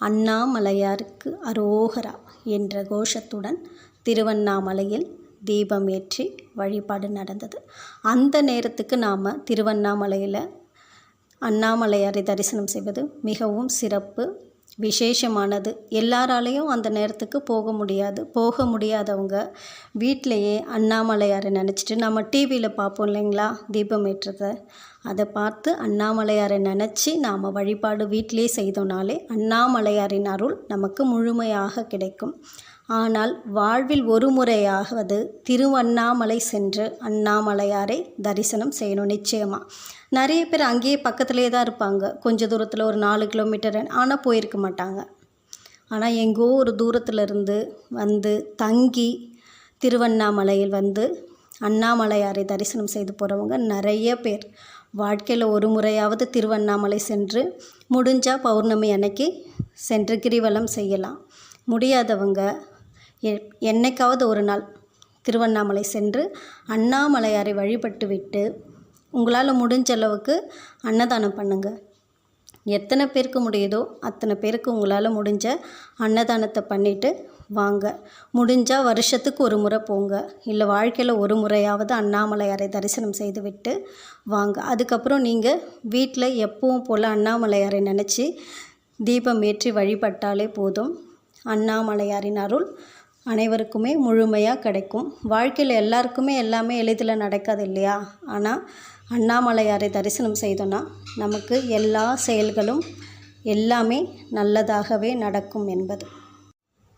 அண்ணாமலையாருக்கு அரோகரா என்ற கோஷத்துடன் திருவண்ணாமலையில் தீபம் ஏற்றி வழிபாடு நடந்தது. அந்த நேரத்துக்கு நாம் திருவண்ணாமலையில் அண்ணாமலையாரை தரிசனம் செய்வது மிகவும் சிறப்பு விசேஷமானது. எல்லாராலையும் அந்த நேரத்துக்கு போக முடியாது. போக முடியாதவங்க வீட்டிலையே அண்ணாமலையாரை நினச்சிட்டு நம்ம டிவியில் பார்ப்போம் இல்லைங்களா? தீபம் ஏற்றதை அதை பார்த்து அண்ணாமலையாரை நினச்சி நாம் வழிபாடு வீட்டிலே செய்தோனாலே அண்ணாமலையாரின் அருள் நமக்கு முழுமையாக கிடைக்கும். ஆனால் வாழ்வில் ஒரு முறையாவது திருவண்ணாமலை சென்று அண்ணாமலையாரை தரிசனம் செய்யணும் நிச்சயமாக நிறைய பேர் அங்கேயே பக்கத்துலேயே தான் இருப்பாங்க. கொஞ்சம் தூரத்தில் ஒரு நாலு கிலோமீட்டர் ஆனால் போயிருக்க மாட்டாங்க. ஆனால் எங்கோ ஒரு தூரத்தில் இருந்து வந்து தங்கி திருவண்ணாமலையில் வந்து அண்ணாமலையாரை தரிசனம் செய்து போகிறவங்க நிறைய பேர். வாழ்க்கையில் ஒரு முறையாவது திருவண்ணாமலை சென்று முடிஞ்சால் பௌர்ணமி அன்னைக்கு சென்று கிரிவலம் செய்யலாம். முடியாதவங்க என்னைக்காவது ஒரு நாள் திருவண்ணாமலை சென்று அண்ணாமலையாரை வழிபட்டு விட்டு உங்களால் முடிஞ்ச அளவுக்கு அன்னதானம் பண்ணுங்கள் எத்தனை பேருக்கு முடியுதோ அத்தனை பேருக்கு உங்களால் முடிஞ்ச அன்னதானத்தை பண்ணிவிட்டு வாங்க. முடிஞ்சால் வருஷத்துக்கு ஒரு முறை போங்க. இல்லை வாழ்க்கையில் ஒரு முறையாவது அண்ணாமலையாரை தரிசனம் செய்து விட்டு வாங்க. அதுக்கப்புறம் நீங்கள் வீட்டில் எப்பவும் போல் அண்ணாமலையாரை நினச்சி தீபம் ஏற்றி வழிபட்டாலே போதும். அண்ணாமலையாரின் அருள் அனைவருக்குமே முழுமையாக கிடைக்கும். வாழ்க்கையில் எல்லாருக்குமே எல்லாமே எளிதில் நடக்காது இல்லையா? ஆனால் அண்ணாமலையாரை தரிசனம் செய்தோன்னா நமக்கு எல்லா செயல்களும் எல்லாமே நல்லதாகவே நடக்கும் என்பது.